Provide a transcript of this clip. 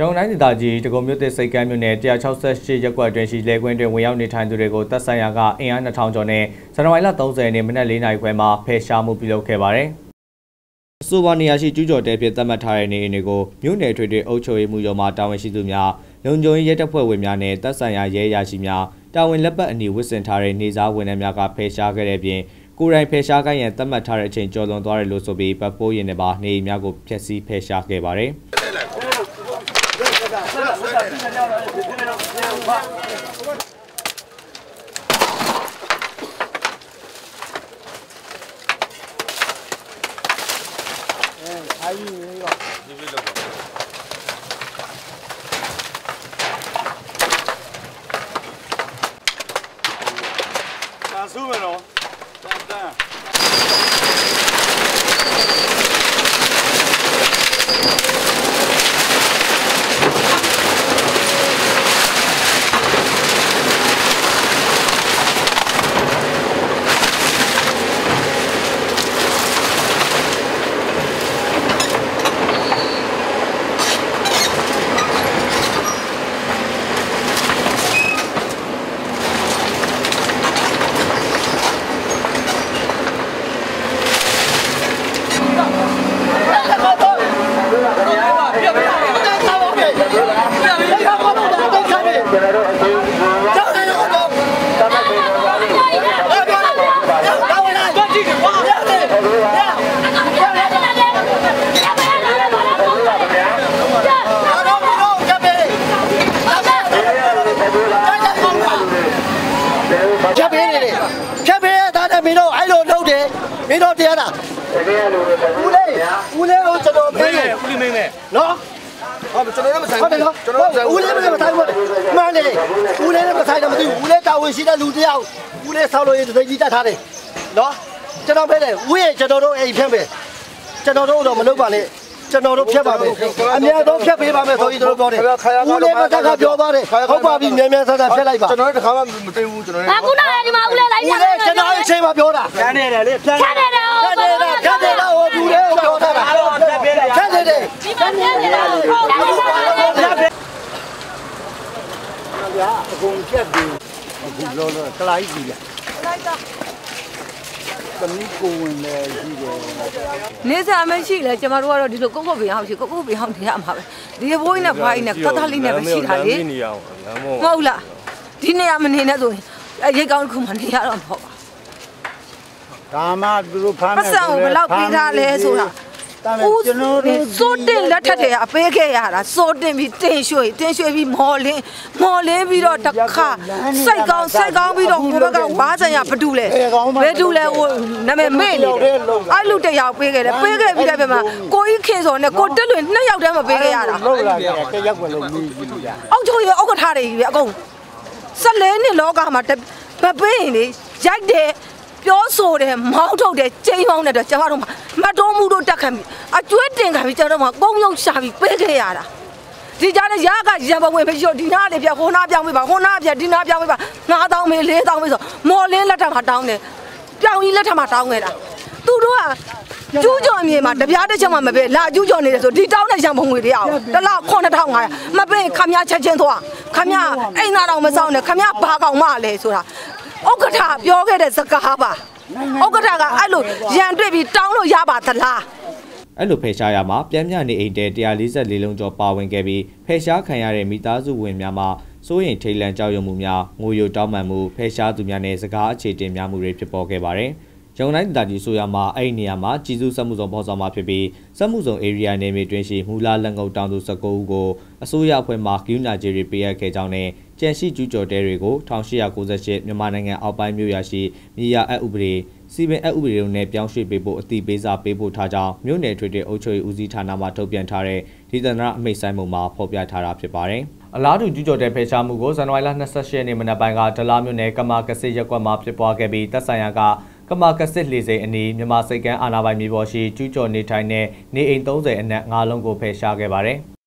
ရန်ကုန်တိုင်းဒေသကြီးတကုံမြို့သစ်စိတ်ကမ်းမြို့နယ်168ရပ်ကွက်အတွင်းရှိလေကွင်းတွင်ဝင်ရောက်နေထိုင်သူတွေကိုတပ်ဆိုင်ရာကအင်အား2000ကျော်နဲ့ဇန်နဝါရီလ30ရက်နေ့မနက်4နာရီခွဲမှာဖယ်ရှားမှုပြုလုပ်ခဲ့ပါတယ်။အဆိုပါနေရာရှိကျူးကျော်တဲဖြစ်သတ်မှတ်ထားတဲ့နေအိမ်တွေကိုမြို့နယ်ထွေထွေအုပ်ချုပ်ရေးမှုရုံးမှတာဝန်ရှိသူများလုံခြုံရေးရဲတပ်ဖွဲ့ဝင်များနဲ့တပ်ဆိုင်ရာရဲရာရှိများတာဝန်လက်ပတ်အနီဝစ်စင်ထားတဲ့နေစားဝန်ထမ်းများကဖယ်ရှားခဲ့တဲ့ပြင်ကိုယ်တိုင်ဖယ်ရှားခိုင်းရန်သတ်မှတ်ထားတဲ့အချိန်ကျော်လွန်သွားတယ်လို့ဆိုပြီးပတ်ပိုးရင်တွေပါနေအိမ်များကိုဖျက်ဆီးဖယ်ရှားခဲ့ပါတယ်။ 我想吃你的料了你吃那种五块 ဖြတ်ပေးနေတယ်ဖြတ်ပေးရတာနဲ့မင်းတို့အဲ့လိုလုပ်တယ်မင်းတို့တရားတာဦးလေးဦးလေးကိုကျွန်တော်ပေးတယ်ဦးလေးမင်းနဲ့နော်ဟုတ်ကျွန်တော်တို့မဆိုင်ဟုတ်တယ်နော်ကျွန်တော်ဦးလေးမမဆိုင်ဘူးမှန်တယ်ဦးလေးလည်းမဆိုင်တယ်မသိဘူးဦးလေးတာဝန်ရှိတဲ့လူတယောက်ဦးလေးဆောက်လို့ရတဲ့ကြီးတတ်ထားတယ်နော်ကျွန်တော်ပေးတယ်ဦးရဲ့ကျွန်တော်တို့အဲ့ဖြတ်ပေးကျွန်တော်တို့တော့မလုပ်ပါနဲ့ ကျွန်တော်တို့ဖြတ်ပါမယ်အများဆုံးဖြတ်ပေးပါမယ်ဆိုပြီးတို့ပြောတယ်ဦးလေးမတက်ကပြောသွားတယ်ဟုတ်ပါပြီမြန်မြန်ဆန်ဆန်ဖြတ်လိုက်ပါကျွန်တော်တို့တခါမှမသိဘူးကျွန်တော်။အခုနောက်ဒီမှာဦးလေးလိုက်ဦးလေးကျွန်တော်အချိန်မှာပြောတာဖြန်းနေတယ်လေဖြန်းဖြတ်နေတယ်ဖြတ်နေတာဖြတ်နေတာဟိုဘူးလေပြောတာဖြတ်နေတယ်ဒီမှာဖြတ်နေတယ်ဟုတ်တယ်ဗျာအကုန်ဖြတ်ပြီးအခုလောလောကလိုက်ပြီဗျာလိုက်တာ သမီးကိုဝင်လေရှိတယ်နေစားမရှိလဲကျမတို့ကတော့ဒီလိုကုတ်ကုတ်ပြအောင်ရှိကုတ်ကုတ်ပြအောင်နေရမှာပဲဒီဘိုးကြီးနဲ့ဘာကြီးနဲ့ကတ်သားလေးနဲ့ပဲရှိတာလေမဟုတ်လားဒီနေရာမနေနဲ့ဆိုရင်အဲရိတ်ကောင်းတစ်ခုမှနေရတော့မဟုတ်ပါဒါမှသူတို့ဖမ်းပတ်စံကိုဘယ်လောက်ပေးထားလဲဆိုတာ ဦးကျွန်တော်တို့စိုးတင်လက်ထက်တည်းအပေးခဲ့ရတာစိုးတင်ပြီးတင်ရွှေတင်ရွှေပြီးမော်လင်းမော်လင်းပြီးတော့တခါစိတ်ကောင်းစိတ်ကောင်းပြီးတော့ဟိုဘက်ကဝါးစံရဘဒူလဲဘယ်ဒူလဲဟိုနာမည်မေ့နေတယ်အဲ့လူတယောက်ပေးခဲ့တယ်ပေးခဲ့ပြီးတဲ့ပြန်မှာကိုကြီးခင်စောနဲ့ကိုတက်လွင်နှစ်ယောက်တည်းမပေးခဲ့ရတာလောက်လာတယ်တရက်ွယ်လုံးမိပြီဗျာအောက်ချိုရဥက္ကဋ္ဌတွေကြီးပဲအကုန်ဆက်လဲနှစ်လောကမှာမပေးရင်လေရိုက်တယ် ပြောဆိုတယ်မောင်းထုတ်တယ်ကျိန်းမောင်းတယ်တော့ကျွန်တော်တို့မတော်မှုတို့တက်ခံပြီးအကျွဲတင်ခံပြီးကျွန်တော်တို့ကကုန်းယုံရှာပြီးပေးခဲ့ရတာဒီကြားနဲ့ရကရံပဝင်ပြီးတော့ဒီနာလေးပြဟိုနာပြောင်းပေးပါဟိုနာပြဒီနာပြောင်းပေးပါ9000မေး4000မေးဆိုမော်လင်းလက်ထက်မှာတောင်းတယ်ပြောင်းကြီးလက်ထက်မှာတောင်းခဲ့တာသူတို့ကကျူးကျော်မြေမှာတပြားတစ်ချက်မှမပေးလာကျူးကျော်နေတယ်ဆိုဒီတောင်းတဲ့ရံပုံငွေတွေအောင်တစ်လောက်9500မပေးခမရချက်ချင်းသွားခမရအိမ်သားတော်မဆောင်နဲ့ခမရဘာကောင်မလဲဆိုတာ ဥက္ကဋ္ဌပြောခဲ့တဲ့စကားပါဥက္ကဋ္ဌကအဲ့လိုရန်တွေ့ပြီးတောင်းလို့ရပါသလားအဲ့လိုဖယ်ရှားရမှာပြန်မြနေအိမ်တဲ144လုံးကျော်ပါဝင်ခဲ့ပြီးဖယ်ရှားခံရတဲ့မိသားစုဝင်များမှာစိုးရင်ထိတ်လန့်ကြောက်ရွံ့မှုများငိုယိုတောင်းပန်မှုဖယ်ရှားသူများနဲ့စကားအခြေတင်များမှုတွေဖြစ်ပေါ်ခဲ့ပါတယ်။ ရန်ကုန်တိုင်းဒေသကြီးဆိုရမှာအဲ့ဒီနေရာမှာကြီးစုစက်မှုဆောင်ဖော်ဆောင်မှာဖြစ်ပြီးစက်မှုဆောင် area နယ်မြေတွင်ရှိမူလာလက်ငုပ်တောင်သူ19ဦးကိုအစိုးရအဖွဲ့မှဂယူနာဂျီရီပေးအပ်ခဲ့ကြောင်းနဲ့ကြန့်ရှိကျူးကျော်တဲတွေကို1898မြန်မာနိုင်ငံအောက်ပိုင်းမြို့ရရှိမြေယာအပ်ဥပဒေစီပင်အပ်ဥပဒေတို့နဲ့ပြောင်းရွှေ့ပေးဖို့အတိပေးစာပေးဖို့ထားကြောင်းမြို့နယ်ထွေထွေအုပ်ချုပ်ရေးဦးစီးဌာနမှထုတ်ပြန်ထားတဲ့ဒီသန္တရအမိတ်ဆိုင်မှုမှာဖော်ပြထားတာဖြစ်ပါတယ်။အလားတူကျူးကျော်တဲ့ဖယ်ရှားမှုကိုဇန်နဝါရီလ28ရက်နေ့မနက်ပိုင်းကဒလားမြို့နယ်ကမာကစစ်ရက်ကွက်မှာဖြစ်ပွားခဲ့ပြီးတပ်ဆိုင်ရာက ကမာကစစ်လေစိန်အနီးမြန်မာစိတ်ကမ်းအာဏာပိုင်မြေပေါ်ရှိကျူးကျော်နေထိုင်တဲ့နေအိမ်30အနက်၅လုံးကိုဖယ်ရှားခဲ့ပါတယ်။